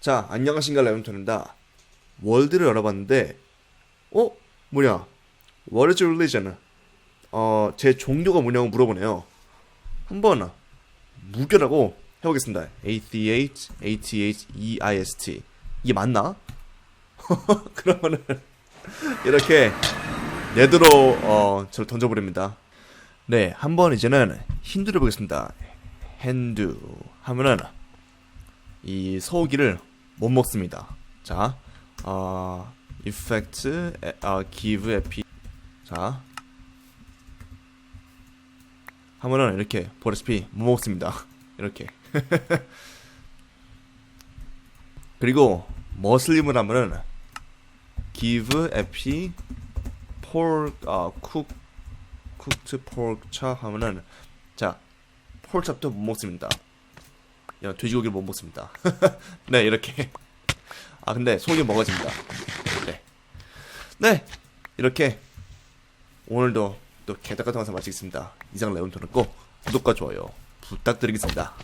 자, 안녕하신가 레온토입니다. 월드를 열어봤는데, 어? 뭐냐? What is your religion? 어, 제 종교가 뭐냐고 물어보네요. 한번 무교라고 해보겠습니다. atheist, A-T-H-E-I-S-T. 이게 맞나? 그러면은 이렇게 네드로 어, 저를 던져버립니다. 네, 한번 이제는 힌두를 보겠습니다. 핸두 하면은 이 소고기를 못 먹습니다. 자, 어, effect, 에, 어, give, epi. 자, 하면은 이렇게 보다시피 못 먹습니다. 이렇게. 그리고 머슬림을 하면은 give, epi, pork, 아, cook, cooked pork chop 하면은 자, 폴찹도 못 먹습니다. 야, 돼지고기를 못 먹습니다. 네, 이렇게. 아, 근데 소고기 먹어집니다. 네. 네, 이렇게 오늘도 또 개닭 같은 영상 마치겠습니다. 이상 레온토는 꼭 구독과 좋아요 부탁드리겠습니다.